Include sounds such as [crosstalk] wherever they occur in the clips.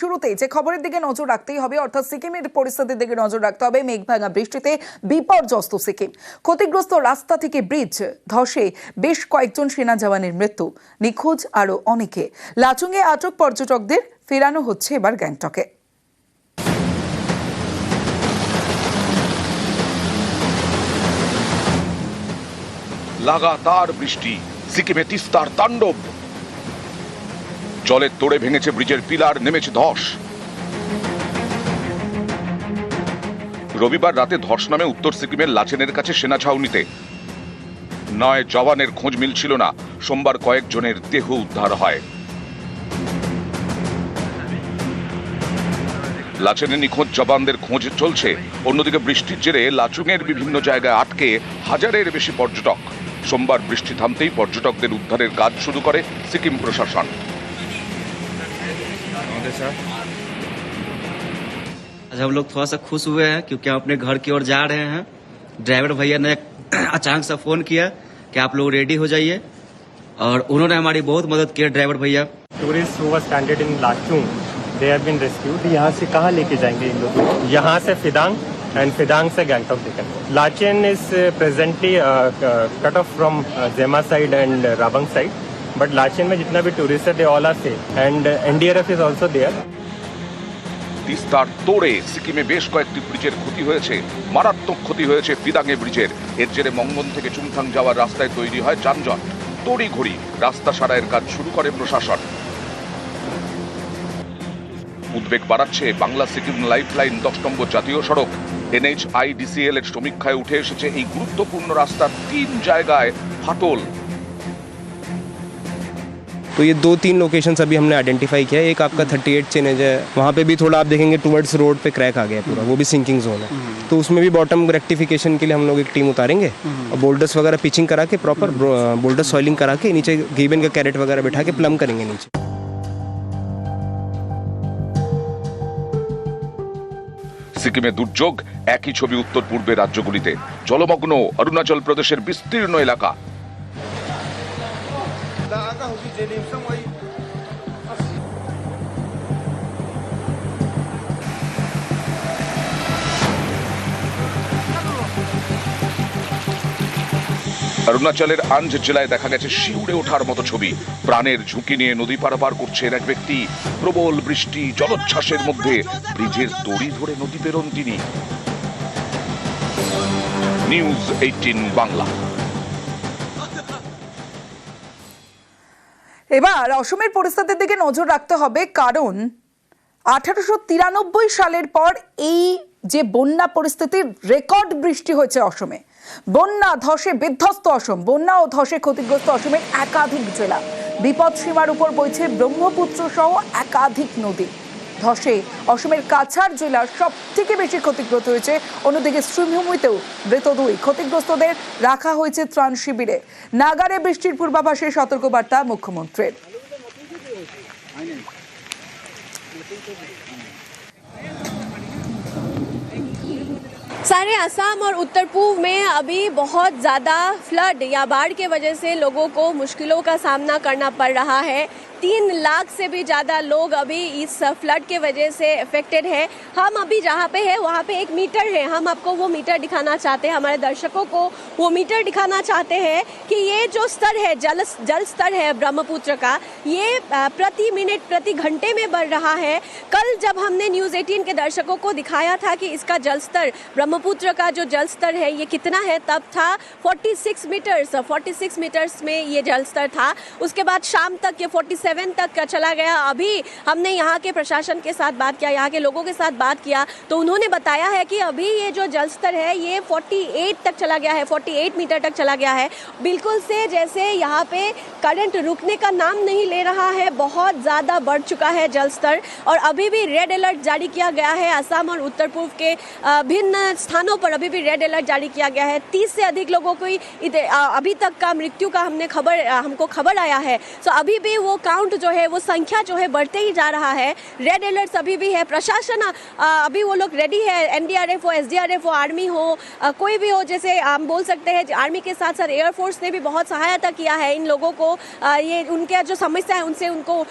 শুরুতেই যে খবরের দিকে নজর রাখতেই হবে, অর্থাৎ সিকিমের পরিস্থিতির দিকে নজর রাখতে হবে মেঘভাঙা বৃষ্টিতে বিপর্যস্ত সিকিম। ক্ষতিগ্রস্ত রাস্তা থেকে ব্রিজ ধসে বেশ কয়েকজন সেনা জওয়ানের মৃত্যু, নিখোঁজ আরও অনেকে। লাচুংয়ে আটক পর্যটকদের, ফেরানো হচ্ছে এবার গ্যাংটকে। লাগাতার বৃষ্টি, সিকিমে তিস্তার তাণ্ডব। জলের তোড়ে ভেঙেছে ব্রিজের পিলার, নেমেছে ধস। রবিবার রাতে ধস নামে উত্তর সিকিমের লাচেনের কাছে সেনা ছাউনিতে। নয় জওয়ানের খোঁজ মিলছিল না। সোমবার কয়েকজনের দেহ উদ্ধার হয়। লাচেনে নিখোঁজ জওয়ানদের খোঁজ চলছে। অন্যদিকে বৃষ্টির জেরে লাচুংয়ের বিভিন্ন জায়গায় আটকে হাজারের বেশি পর্যটক। সোমবার বৃষ্টি থামতেই পর্যটকদের উদ্ধারের কাজ শুরু করে সিকিম প্রশাসন। आज हम लोग थोड़ा सा खुश हुए हैं क्योंकि हम अपने घर की ओर जा रहे हैं। ड्राइवर भैया ने [clears throat] अचानक सा फ़ोन किया कि आप लोग रेडी हो जाइए। और उन्होंने हमारी बहुत मदद की है ड्राइवर भैया। Tourist stranded in Lachung, they have been यहाँ से कहाँ लेके जाएँगे इन लोगों को? यहाँ से फिदांग एंड फिदांग से Gangtok taken Lachen is presently cut off from Zema side and Rabang side but Lachen में जितना भी टूरिस्ट है they all are safe and NDRF is also there তিস্তার তোড়ে সিকিমে বেশ কয়েকটি ব্রিজের ক্ষতি হয়েছে মারাত্মক ক্ষতি হয়েছে ফিদাঙ্গে ব্রিজের এর জেরে মঙ্গন থেকে চুমথাং যাওয়ার রাস্তায় তৈরি হয় যানজট তড়ি ঘড়ি রাস্তা সারাইয়ের কাজ শুরু করে প্রশাসন উদ্বেগ বাড়াচ্ছে বাংলা সিকিম লাইফলাইন দশ নম্বর জাতীয় সড়ক এনএইচ আইডিসিএল এর সমীক্ষায় উঠে এসেছে এই গুরুত্বপূর্ণ রাস্তার তিন জায়গায় ফাটল तो ये दो तीन लोकेशंस अभी हमने आइडेंटिफाई किया है एक आपका 38 चेनेज है वहाँ पे भी थोड़ा आप देखेंगे टुवर्ड्स रोड पे क्रैक आ गया है पूरा वो भी सिंकिंग जोन है तो उसमें भी बॉटम रेक्टिफिकेशन के लिए हम लोग एक टीम उतारेंगे और बोल्डर्स वगैरह पिचिंग करा के प्रॉपर बोल्डर सॉइलिंग करा के नीचे गीबन का कैरेट वगैरह बैठा के प्लम करेंगे नीचे সিকিমে দুর্যোগ একই ছবি উত্তর পূর্বের রাজ্যগুলিতে জলমগ্ন অরুণাচল প্রদেশের বিস্তীর্ণ এলাকা অরুণাচলের আঞ্জ জেলায় দেখা গেছে শিউড়ে ওঠার মতো ছবি। প্রাণের ঝুঁকি নিয়ে নদী পারাপার করছেন এক ব্যক্তি। প্রবল বৃষ্টি, জলোচ্ছ্বাসের মধ্যে ব্রিজের দড়ি ধরে নদী পেরোন তিনি। News eighteen Bangla. এবার অসমের পরিস্থিতির দিকে নজর রাখতে হবে, কারণ আঠারোশো তিরানব্বই সালের পর এই যে বন্যা পরিস্থিতির রেকর্ড বৃষ্টি হয়েছে অসমে। বন্যা ধসে বিধ্বস্ত অসম বন্যা ও ধসে ক্ষতিগ্রস্ত অসমের একাধিক জেলা। বিপদ সীমার উপর বইছে ব্রহ্মপুত্র সহ একাধিক নদী। ধসে অসমের কাছাড় জেলার সব থেকে বেশি ক্ষতিগ্রস্ত হয়েছে অন্যদিকে শ্রীভূমিতেও মৃত দুই ক্ষতিগ্রস্তদের রাখা হয়েছে ত্রাণ শিবিরে নাগারে বৃষ্টির পূর্বাভাসে সতর্কবার্তা মুখ্যমন্ত্রীর सारे असम और उत्तर पूर्व में अभी बहुत ज़्यादा फ्लड या बाढ़ के वजह से लोगों को मुश्किलों का सामना करना पड़ रहा है तीन लाख से भी ज़्यादा लोग अभी इस फ्लड के वजह से अफेक्टेड है। हम अभी जहाँ पे है, वहाँ पे एक मीटर है। हम आपको वो मीटर दिखाना चाहते हैं, हमारे दर्शकों को वो मीटर दिखाना चाहते हैं कि ये जो स्तर है, जल जल स्तर है ब्रह्मपुत्र का, ये प्रति मिनट, प्रति घंटे में बढ़ रहा है। कल जब हमने न्यूज़ 18 के दर्शकों को दिखाया था कि इसका जल स्तर, ब्रह्मपुत्र का जो जल स्तर है, ये कितना है, तब था 46 मीटर्स 46 मीटर्स में ये जल स्तर था। उसके बाद शाम तक ये 47 तक का चला गया। अभी हमने यहाँ के प्रशासन के साथ बात किया, यहाँ के लोगों के साथ बात किया तो उन्होंने बताया है कि अभी ये जो जल स्तर है, ये 48 तक चला गया है 48 मीटर तक चला गया है। बिल्कुल से जैसे यहाँ पे करंट रुकने का नाम नहीं ले रहा है, बहुत ज़्यादा बढ़ चुका है जल स्तर, और अभी भी रेड अलर्ट जारी किया गया है। असम और उत्तर पूर्व के भिन्न स्थानों पर अभी भी रेड अलर्ट जारी किया गया है। तीस से अधिक लोगों को अभी तक का मृत्यु का हमने खबर हमको खबर आया है। सो अभी भी वो काम काउंट जो है, वो संख्या जो है बढ़ते ही जा रहा है। रेड अलर्ट अभी भी है। प्रशासन अभी वो लोग रेडी है। एनडीआरएफ हो एसडीआरएफ हो आर्मी हो कोई भी हो, जैसे हम बोल सकते हैं आर्मी के साथ साथ एयरफोर्स ने भी बहुत सहायता किया है इन लोगों को। ये उनके जो समस्या है, उनसे उनको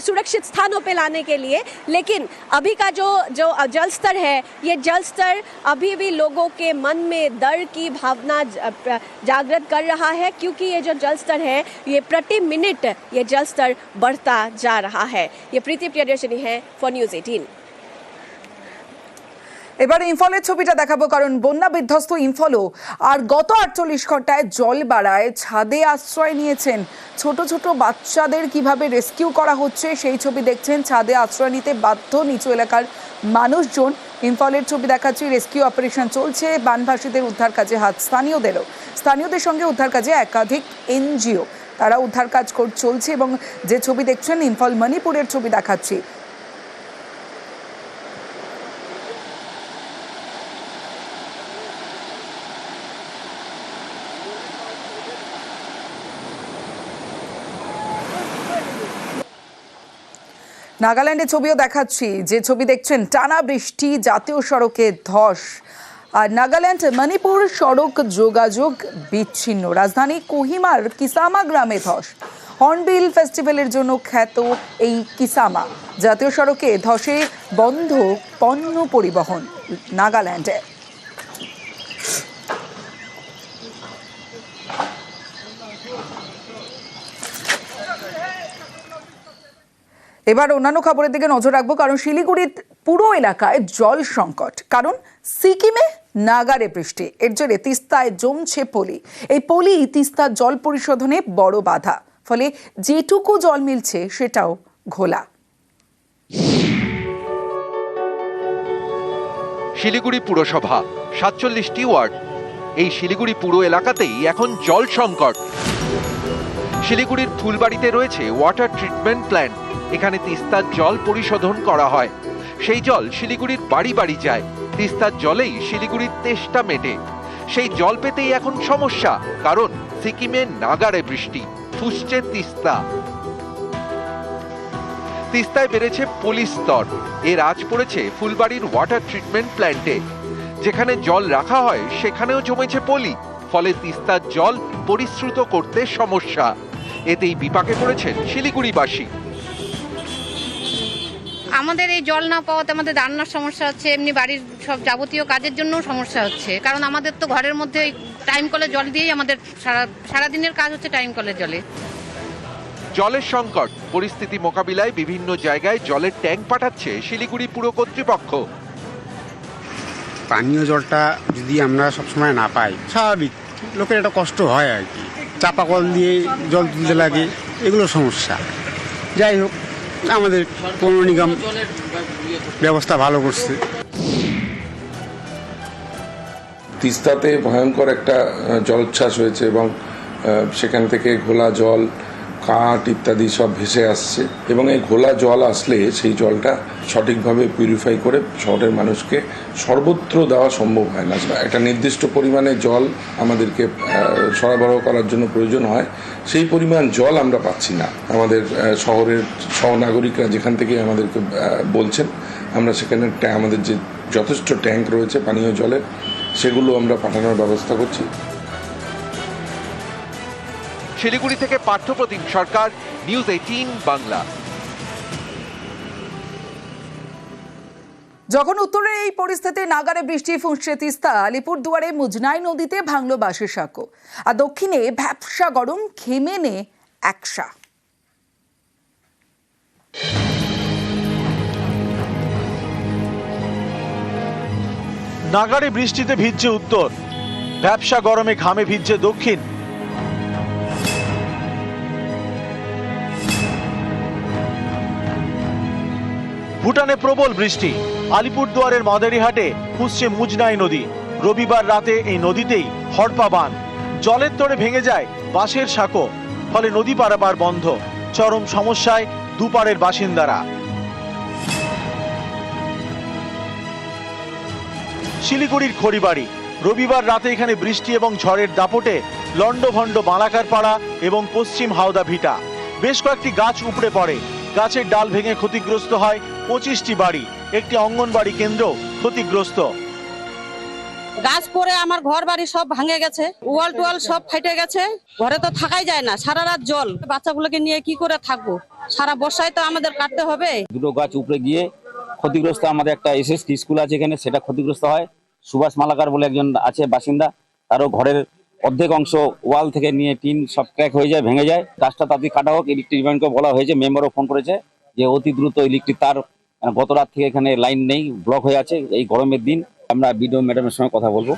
सुरक्षित स्थानों पर लाने के लिए। लेकिन अभी का जो जो जल स्तर है, ये जल स्तर अभी भी लोगों के मन में डर की भावना जागृत कर रहा है। क्योंकि ये जो जल स्तर है, ये प्रति मिनट ये जल स्तर बढ़ता जा रहा है ये प्रीति प्रियदर्शनी है फॉर न्यूज एटीन এবার ইম্ফলের ছবিটা দেখাবো কারণ বন্যা বিধ্বস্ত ইম্ফলও আর গত আটচল্লিশ ঘন্টায় জল বাড়ায় ছাদে আশ্রয় নিয়েছেন ছোট ছোট বাচ্চাদের কিভাবে রেস্কিউ করা হচ্ছে সেই ছবি দেখছেন ছাদে আশ্রয় নিতে বাধ্য নিচু এলাকার মানুষজন ইম্ফলের ছবি দেখাচ্ছি রেস্কিউ অপারেশন চলছে বানভাসীদের উদ্ধার কাজে হাত স্থানীয়দেরও স্থানীয়দের সঙ্গে উদ্ধার কাজে একাধিক এনজিও তারা উদ্ধার কাজ চলছে এবং যে ছবি দেখছেন, ইম্ফল মণিপুরের ছবি দেখাচ্ছি। নাগাল্যান্ডের ছবিও দেখাচ্ছি। যে ছবি দেখছেন, টানা বৃষ্টি, জাতীয় সড়কে ধস। আর নাগাল্যান্ড, মণিপুর, সড়ক যোগাযোগ বিচ্ছিন্ন। রাজধানী কোহিমার কিসামা গ্রামে ধস। হর্নবিল ফেস্টিভ্যালের জন্য খ্যাত এই কিসামা। জাতীয় সড়কে ধসে বন্ধ পণ্য পরিবহন নাগাল্যান্ডে। এবার অন্যান্য খবরের দিকে নজর রাখব, কারণ শিলিগুড়ির পুরো এলাকায় জল সংকট। কারণ সিকিমে নাগারে বৃষ্টি। এর জেরে তিস্তায় জমছে পলি। এই পলি তিস্তার জল পরিশোধনে বড় বাধা। ফলে যেটুকু জল মিলছে সেটাও ঘোলা। শিলিগুড়ি পুরসভা, সাতচল্লিশটি ওয়ার্ড। এই শিলিগুড়ি পুরো এলাকাতেই এখন জল সংকট। শিলিগুড়ির ফুলবাড়িতে রয়েছে ওয়াটার ট্রিটমেন্ট প্ল্যান্ট। এখানে তিস্তার জল পরিশোধন করা হয়। সেই জল শিলিগুড়ির বাড়ি বাড়ি যায়। তিস্তার জলেই শিলিগুড়ির তেষ্টা মেটে। সেই জল পেতেই এখন সমস্যা, কারণ সিকিমে নাগারে বৃষ্টি, ফুসছে তিস্তা। তিস্তায় বেড়েছে পুলিশ স্তর। এর আজ পড়েছে ফুলবাড়ির ওয়াটার ট্রিটমেন্ট প্ল্যান্টে। যেখানে জল রাখা হয়, সেখানেও জমেছে পলি। ফলে তিস্তার জল পরিশ্রুত করতে সমস্যা। এতেই বিপাকে পড়েছেন শিলিগুড়িবাসী। আমাদের এই জল না পাওয়াতে আমাদের রান্নার সমস্যা হচ্ছে এমনি বাড়ির সব যাবতীয় কাজের জন্যও সমস্যা হচ্ছে। কারণ আমাদের তো ঘরের মধ্যে ওই টাইম কলের জল দিয়েই আমাদের সারা সারাদিনের কাজ হচ্ছে টাইম কলের জলে। জলের সংকট পরিস্থিতি মোকাবিলায় বিভিন্ন জায়গায় জলের ট্যাঙ্ক পাঠাচ্ছে শিলিগুড়ি পুর কর্তৃপক্ষ। পানীয় জলটা যদি আমরা সবসময় না পাই স্বাভাবিক। লোকের একটা কষ্ট হয় আর কি। চাপা কল দিয়ে জল তুলতে লাগে এগুলো সমস্যা। যাই হোক আমাদের পৌর নিগম ব্যবস্থা ভালো করছে। তিস্তাতে ভয়ঙ্কর একটা জলোচ্ছ্বাস হয়েছে এবং সেখান থেকে ঘোলা জল কাঠ ইত্যাদি সব ভেসে আসছে এবং এই ঘোলা জল আসলে সেই জলটা সঠিকভাবে পিউরিফাই করে শহরের মানুষকে সর্বত্র দেওয়া সম্ভব হয় না। একটা নির্দিষ্ট পরিমাণে জল আমাদেরকে সরবরাহ করার জন্য প্রয়োজন হয়, সেই পরিমাণ জল আমরা পাচ্ছি না। আমাদের শহরের সহনাগরিকরা যেখান থেকে আমাদেরকে বলছেন, আমরা সেখানে আমাদের যে যথেষ্ট ট্যাঙ্ক রয়েছে পানীয় জলের, সেগুলো আমরা পাঠানোর ব্যবস্থা করছি। শিলিগুড়ি থেকে পার্থপ্রতিম সরকার নিউজ এইটিন বাংলা। যখন উত্তরের এই পরিস্থিতি নাগারে বৃষ্টি ফুঁসছে তিস্তা আলিপুর দুয়ারে মুজনাই নদীতে ভাঙলো বাঁশের সাঁকো। আর দক্ষিণে ভ্যাপসা গরম খেমেনে একসা। নাগারে বৃষ্টিতে ভিজছে উত্তর। ব্যবসা গরমে ঘামে ভিজছে দক্ষিণ। ভুটানে প্রবল বৃষ্টি। আলিপুরদুয়ারের মাদারিহাটে ফুসছে মুজনাই নদী। রবিবার রাতে এই নদীতেই হড়পা বান। জলের তরে ভেঙে যায় বাঁশের সাঁকো, ফলে নদী পারাপার বন্ধ। চরম সমস্যায় দুপারের বাসিন্দারা। শিলিগুড়ির খড়িবাড়ি। রবিবার রাতে এখানে বৃষ্টি এবং ঝড়ের দাপটে লন্ডভণ্ড বালাকার পাড়া এবং পশ্চিম হাওদা ভিটা। বেশ কয়েকটি গাছ উপড়ে পড়ে। গাছের ডাল ভেঙে ক্ষতিগ্রস্ত হয় পঁচিশটি বাড়ি একটি অঙ্গনবাড়ি কেন্দ্র ক্ষতিগ্রস্ত। গাছ পরে আমার ঘর বাড়ি সব ভাঙে গেছে ওয়াল টোয়াল সব ফেটে গেছে ঘরে তো থাকাই যায় না সারা রাত জল। বাচ্চাগুলোকে নিয়ে কি করে থাকব? সারা বর্ষায় তো আমাদের কাটতে হবে। দুটো গাছ উপরে গিয়ে ক্ষতিগ্রস্ত আমাদের একটা এসএস স্কুল আছে এখানে সেটা ক্ষতিগ্রস্ত হয়। সুভাষ মালাকার বলে একজন আছে বাসিন্দা তারও ঘরের অর্ধেক অংশ ওয়াল থেকে নিয়ে টিন সব ক্র্যাক হয়ে যায় ভেঙে যায়। গাছটা তাড়াতাড়ি কাটা হোক ইলেকট্রিক ডিপার্টমেন্টকে বলা হয়েছে মেম্বারও ফোন করেছে যে অতি দ্রুত ইলেকট্রিক তার গত রাত থেকে এখানে লাইন নেই ব্লক হয়ে আছে এই গরমের দিন। আমরা বিডিও ম্যাডামের সঙ্গে কথা বলব।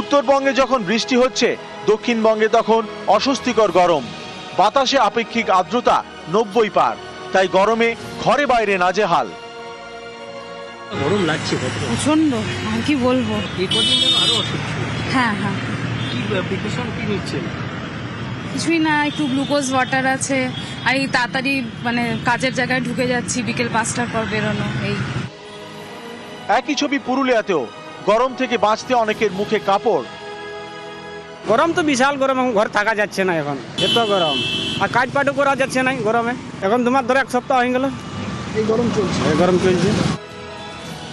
উত্তরবঙ্গে যখন বৃষ্টি হচ্ছে দক্ষিণবঙ্গে তখন অস্বস্তিকর গরম। বাতাসে আপেক্ষিক আর্দ্রতা নব্বই পার তাই গরমে ঘরে বাইরে নাজেহাল। গরম লাগছে প্রচণ্ড কি বলব? হ্যাঁ হ্যাঁ। কি প্রিপারেশন কি নিচ্ছে কিছুই না একটু গ্লুকোজ ওয়াটার আছে। আর এই তাড়াতাড়ি মানে কাজের জায়গায় ঢুকে যাচ্ছি বিকেল পাঁচটার পর বেরোনো এই। একই ছবি পুরুলিয়াতেও গরম থেকে বাঁচতে অনেকের মুখে কাপড়। গরম তো বিশাল গরম এখন ঘর থাকা যাচ্ছে না এখন এত গরম। আর কাজ পাটও করা যাচ্ছে না গরমে এখন তোমার ধরো এক সপ্তাহ হয়ে গেল। এই গরম চলছে। গরম চলছে।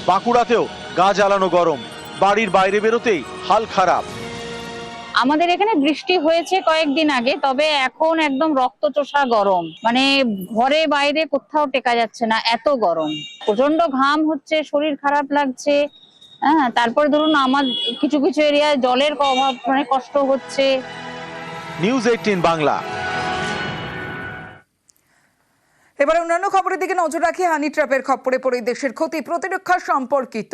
বাঁকুড়াতেও গা জ্বালানো গরম বাড়ির বাইরে বেরোতেই হাল খারাপ। আমাদের এখানে বৃষ্টি হয়েছে কয়েকদিন আগে তবে এখন একদম রক্ত রক্তচোষা গরম। মানে ঘরে বাইরে কোথাও টেকা যাচ্ছে না এত গরম। প্রচণ্ড ঘাম হচ্ছে শরীর খারাপ লাগছে। হ্যাঁ তারপর ধরুন আমার কিছু কিছু এরিয়ায় জলের অভাব মানে কষ্ট হচ্ছে। News eighteen Bangla. এবার অন্যান্য খবরের দিকে নজর রাখি হানি ট্র্যাপের খপ্পরে পড়ে দেশের ক্ষতি প্রতিরক্ষা সম্পর্কিত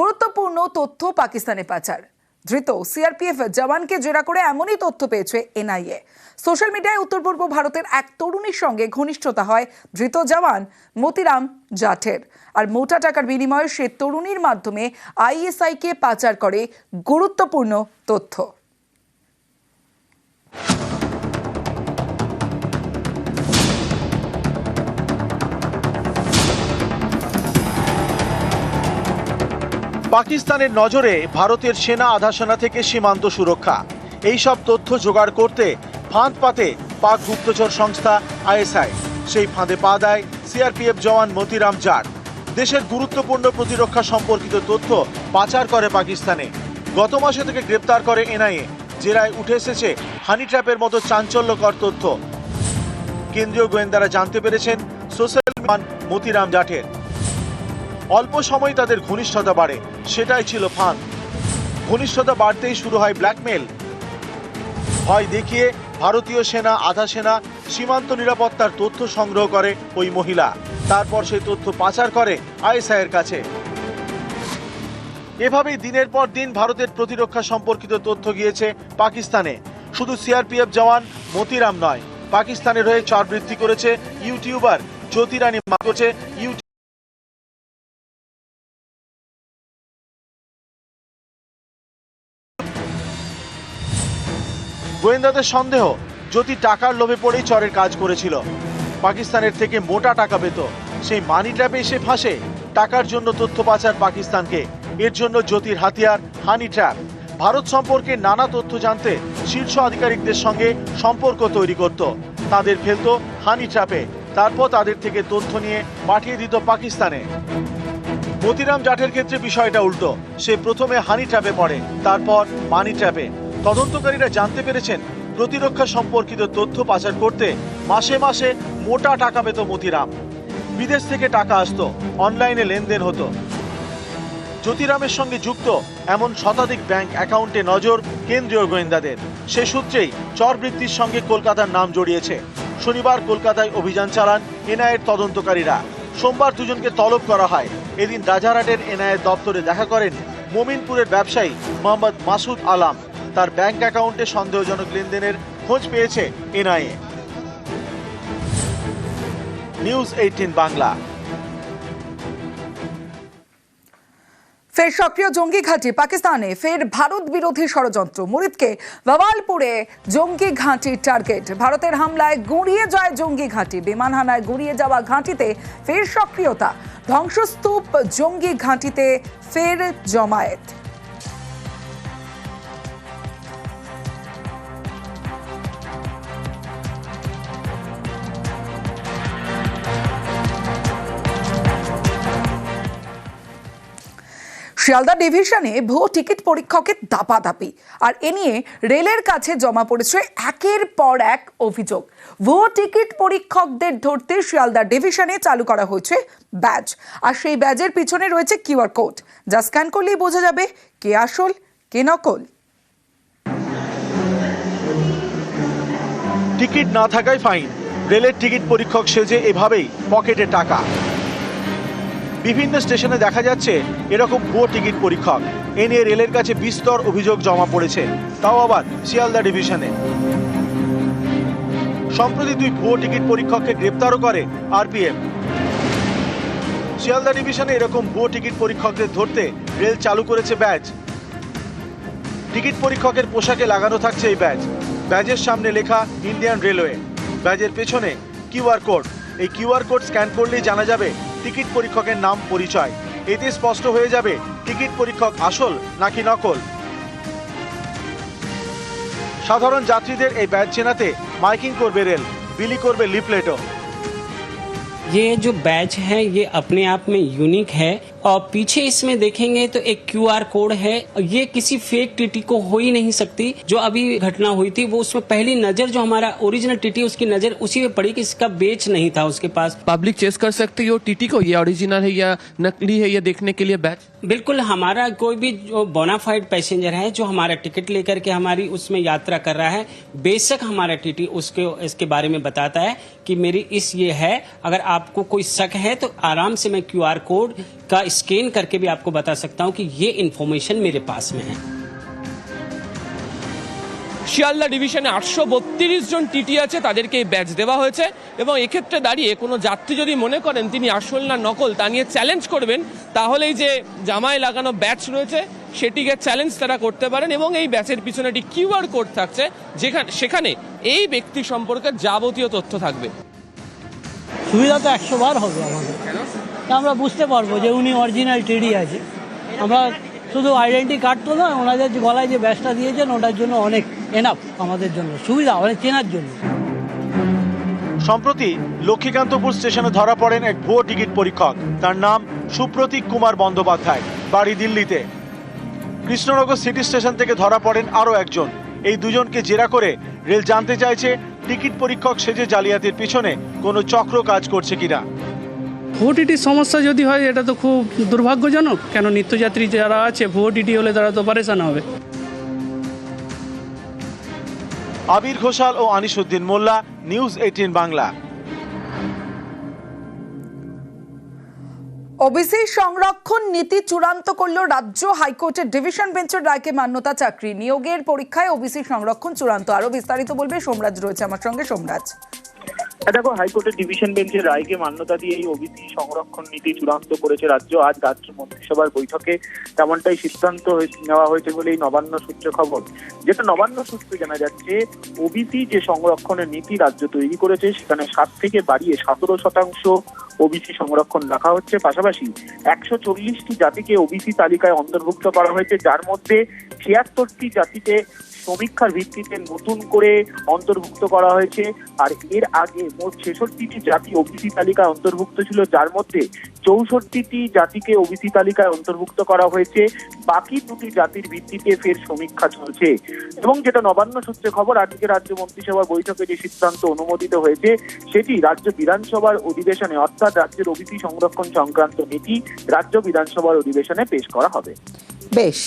গুরুত্বপূর্ণ তথ্য পাকিস্তানে পাচার। ধৃত সিআরপিএফ জওয়ানকে জেরা করে এমনই তথ্য পেয়েছে এনআইএ। সোশ্যাল মিডিয়ায় উত্তর পূর্ব ভারতের এক তরুণীর সঙ্গে ঘনিষ্ঠতা হয় ধৃত জওয়ান মতিরাম জাঠের। আর মোটা টাকার বিনিময়ে সে তরুণীর মাধ্যমে আইএসআইকে পাচার করে গুরুত্বপূর্ণ তথ্য। পাকিস্তানের নজরে ভারতের সেনা আধাসেনা থেকে সীমান্ত সুরক্ষা। এই সব তথ্য জোগাড় করতে ফাঁদ পাতে পাক গুপ্তচর সংস্থা আইএসআই। সেই ফাঁদে পা দেয় সিআরপিএফ জওয়ান মতিরাম জাট। দেশের গুরুত্বপূর্ণ প্রতিরক্ষা সম্পর্কিত তথ্য পাচার করে পাকিস্তানে। গত মাসে থেকে গ্রেপ্তার করে এনআইএ। জেরায় উঠে এসেছে হানি ট্র্যাপের মতো চাঞ্চল্যকর তথ্য। কেন্দ্রীয় গোয়েন্দারা জানতে পেরেছেন সোশ্যাল মতিরাম জাঠের অল্প সময় তাদের ঘনিষ্ঠতা বাড়ে, সেটাই ছিল ফান ঘনিষ্ঠতা বাড়তেই শুরু হয় ব্ল্যাকমেল ভয় দেখিয়ে ভারতীয় সেনা, আধা সেনা, সীমান্ত নিরাপত্তার তথ্য সংগ্রহ করে ওই মহিলা। তারপর সেই তথ্য পাচার করে আইএসআই এর কাছে। এভাবেই দিনের পর দিন ভারতের প্রতিরক্ষা সম্পর্কিত তথ্য গিয়েছে পাকিস্তানে। শুধু সিআরপিএফ জওয়ান মতিরাম নয়, পাকিস্তানের হয়ে চরবৃত্তি করেছে ইউটিউবার জ্যোতিরানী মা ইউটিউব গোয়েন্দাদের সন্দেহ, জ্যোতি টাকার লোভে পড়েই চরের কাজ করেছিল। পাকিস্তানের থেকে মোটা টাকা পেত। সেই মানি ট্র্যাপে এসে ফাঁসে। টাকার জন্য তথ্য পাচার পাকিস্তানকে। এর জন্য জ্যোতির হাতিয়ার হানি ট্র্যাপ ভারত সম্পর্কে নানা তথ্য জানতে শীর্ষ আধিকারিকদের সঙ্গে সম্পর্ক তৈরি করত। তাদের ফেলতো হানি ট্র্যাপে তারপর তাদের থেকে তথ্য নিয়ে পাঠিয়ে দিত পাকিস্তানে। মতিরাম জাটের ক্ষেত্রে বিষয়টা উল্টো। সে প্রথমে হানি ট্র্যাপে পড়ে, তারপর মানি ট্র্যাপে তদন্তকারীরা জানতে পেরেছেন, প্রতিরক্ষা সম্পর্কিত তথ্য পাচার করতে মাসে মাসে মোটা টাকা পেত মতিরাম। বিদেশ থেকে টাকা আসতো, অনলাইনে লেনদেন হতো। জ্যোতিরামের সঙ্গে যুক্ত এমন শতাধিক ব্যাংক অ্যাকাউন্টে নজর কেন্দ্রীয় গোয়েন্দাদের। সে সূত্রেই চরবৃত্তির সঙ্গে কলকাতার নাম জড়িয়েছে। শনিবার কলকাতায় অভিযান চালান এনআইয়ের তদন্তকারীরা। সোমবার দুজনকে তলব করা হয়। এদিন রাজারহাটের এনআইয়ের দপ্তরে দেখা করেন মোমিনপুরের ব্যবসায়ী মোহাম্মদ মাসুদ আলাম। তার ব্যাংক অ্যাকাউন্টে সন্দেহজনক লেনদেনের খোঁজ পেয়েছে এনআইএ। News eighteen Bangla. ফের সক্রিয় জঙ্গি ঘাঁটি পাকিস্তানে। ফের ভারত বিরোধী ষড়যন্ত্র। মুরিদকে ভাওয়ালপুরে জঙ্গি ঘাঁটির টার্গেট। ভারতের হামলায় গুঁড়িয়ে যায় জঙ্গি ঘাঁটি। বিমান হানায় গুঁড়িয়ে যাওয়া ঘাঁটিতে ফের সক্রিয়তা। ধ্বংসস্তূপ জঙ্গি ঘাঁটিতে ফের জমায়েত। শিয়ালদা ডিভিশনে ভুয়ো টিকিট পরীক্ষকের দাপাদাপি। আর এ নিয়ে রেলের কাছে জমা পড়েছে একের পর এক অভিযোগ। ভুয়ো টিকিট পরীক্ষকদের ধরতে শিয়ালদা ডিভিশনে চালু করা হয়েছে ব্যাজ আর সেই ব্যাজের পিছনে রয়েছে কিউআর কোড। যা স্ক্যান করলেই বোঝা যাবে কে আসল, কে নকল। টিকিট না থাকায় ফাইন। রেলের টিকিট পরীক্ষক সেজে এভাবেই পকেটে টাকা। বিভিন্ন স্টেশনে দেখা যাচ্ছে এরকম ভুয়ো টিকিট পরীক্ষক। এ নিয়ে রেলের কাছে বিস্তর অভিযোগ জমা পড়েছে। তাও আবার শিয়ালদা ডিভিশনে। সম্প্রতি দুই ভুয়ো টিকিট পরীক্ষককে গ্রেপ্তারও করে আরপিএফ। শিয়ালদা ডিভিশনে এরকম ভুয়ো টিকিট পরীক্ষকদের ধরতে রেল চালু করেছে ব্যাচ। টিকিট পরীক্ষকের পোশাকে লাগানো থাকছে এই ব্যাচ। ব্যাজের সামনে লেখা ইন্ডিয়ান রেলওয়ে। ব্যাজের পেছনে কিউআর কোড। এই কিউআর কোড স্ক্যান করলেই জানা যাবে টিকিট পরীক্ষকের নাম পরিচয় এতে স্পষ্ট হয়ে যাবে টিকিট পরীক্ষক আসল নাকি নকল সাধারণ যাত্রীদের এই ব্যাজ চেনাতে মাইকিং করবে রেল বিলি করবে লিফলেটও ये जो बैच है ये अपने आप में यूनिक है और पीछे इसमें देखेंगे तो एक क्यूआर कोड है। ये किसी फेक टीटी को हो ही नहीं सकती। जो अभी घटना हुई थी वो उसमें पहली नज़र जो हमारा ओरिजिनल टीटी उसकी नज़र उसी में पड़ी कि इसका बेच नहीं था उसके पास। पब्लिक चेस कर सकती हो टीटी को? ये ओरिजिनल है या नकली है ये देखने के लिए बैच बिल्कुल हमारा कोई भी जो बोनाफाइड पैसेंजर है जो हमारा टिकट लेकर के हमारी उसमें यात्रा कर रहा है बेशक हमारा टीटी उसके इसके बारे में बताता है। कि मेरी इस ये है अगर आपको कोई शक है तो आराम से मैं क्यूआर कोड का स्कैन करके भी आपको बता सकता हूँ कि ये इन्फॉर्मेशन मेरे पास में है শিয়ালদা ডিভিশনে আটশো বত্রিশ জন টিটি আছে তাদেরকে এই ব্যাচ দেওয়া হয়েছে এবং এক্ষেত্রে দাঁড়িয়ে কোনো যাত্রী যদি মনে করেন তিনি আসল না নকল তা নিয়ে চ্যালেঞ্জ করবেন তাহলেই যে জামায় লাগানো ব্যাচ রয়েছে সেটিকে চ্যালেঞ্জ তারা করতে পারেন এবং এই ব্যাচের পিছনে একটি কিউআর কোড থাকছে যেখানে সেখানে এই ব্যক্তি সম্পর্কে যাবতীয় তথ্য থাকবে। সুবিধা তো একশো বার হবে আমাদের। তা আমরা বুঝতে পারব যে উনি অরিজিনাল টিডি আছে। আমরা শুধু আইডেন্টি কার্ড তো নয় ওনাদের যে গলায় যে ব্যাচটা দিয়েছেন ওটার জন্য অনেক এনাফ আমাদের জন্য। সুবিধা অনেক চেনার জন্য। সম্প্রতি লক্ষ্মীকান্তপুর স্টেশনে ধরা পড়েন এক ভুয়ো টিকিট পরীক্ষক। তার নাম সুপ্রতীক কুমার বন্দ্যোপাধ্যায় বাড়ি দিল্লিতে। কৃষ্ণনগর সিটি স্টেশন থেকে ধরা পড়েন আরও একজন। এই দুজনকে জেরা করে রেল জানতে চাইছে টিকিট পরীক্ষক সেজে জালিয়াতির পিছনে কোনো চক্র কাজ করছে কিনা। ভোটিটির সমস্যা যদি হয় এটা তো খুব দুর্ভাগ্যজনক। কেন নিত্যযাত্রী যারা আছে ভোটিটি হলে তারা তো পারেশান হবে। আবির ঘোষাল ও Anisuddin Molla news eighteen Bangla. OBC সংরক্ষণ নীতি চূড়ান্ত করল রাজ্য হাইকোর্টের ডিভিশন বেঞ্চের রায়কে মান্যতা চাকরি নিয়োগের পরীক্ষায় ওবিসি সংরক্ষণ চূড়ান্ত। আরও বিস্তারিত বলবে সোমরাজ রয়েছে আমার সঙ্গে। সোমরাজ। দেখো হাইকোর্টের ডিভিশন বেঞ্চের রায়কে মান্যতা দিয়ে এই ওবিসি সংরক্ষণ নীতি চূড়ান্ত করেছে রাজ্য। আজ রাজ্য মন্ত্রিসভার বৈঠকে তেমনটাই সিদ্ধান্ত নেওয়া হয়েছে বলে এই নবান্ন সূত্রে খবর। যেটা নবান্ন সূত্রে জানা যাচ্ছে ওবিসি যে সংরক্ষণের নীতি রাজ্য তৈরি করেছে, সেখানে সাত থেকে বাড়িয়ে সতেরো শতাংশ ওবিসি সংরক্ষণ রাখা হচ্ছে। পাশাপাশি একশো চল্লিশটি জাতিকে ওবিসি তালিকায় অন্তর্ভুক্ত করা হয়েছে, যার মধ্যে ছিয়াত্তরটি জাতিকে সমীক্ষার ভিত্তিতে নতুন করে অন্তর্ভুক্ত করা হয়েছে। আর এর আগে মোট ছেষট্টিটি জাতি ওবিসি তালিকায় অন্তর্ভুক্ত ছিল, যার মধ্যে চৌষট্টিটি জাতিকে ওবিসি তালিকায় অন্তর্ভুক্ত করা হয়েছে। বাকি দুটি জাতির ভিত্তিতে ফের সমীক্ষা চলছে। এবং যেটা নবান্ন সূত্রে খবর, আজকে রাজ্য মন্ত্রিসভার বৈঠকে যে সিদ্ধান্ত অনুমোদিত হয়েছে, সেটি রাজ্য বিধানসভার অধিবেশনে, অর্থাৎ রাজ্যের ওবিসি সংরক্ষণ সংক্রান্ত নীতি রাজ্য বিধানসভার অধিবেশনে পেশ করা হবে। বেশ।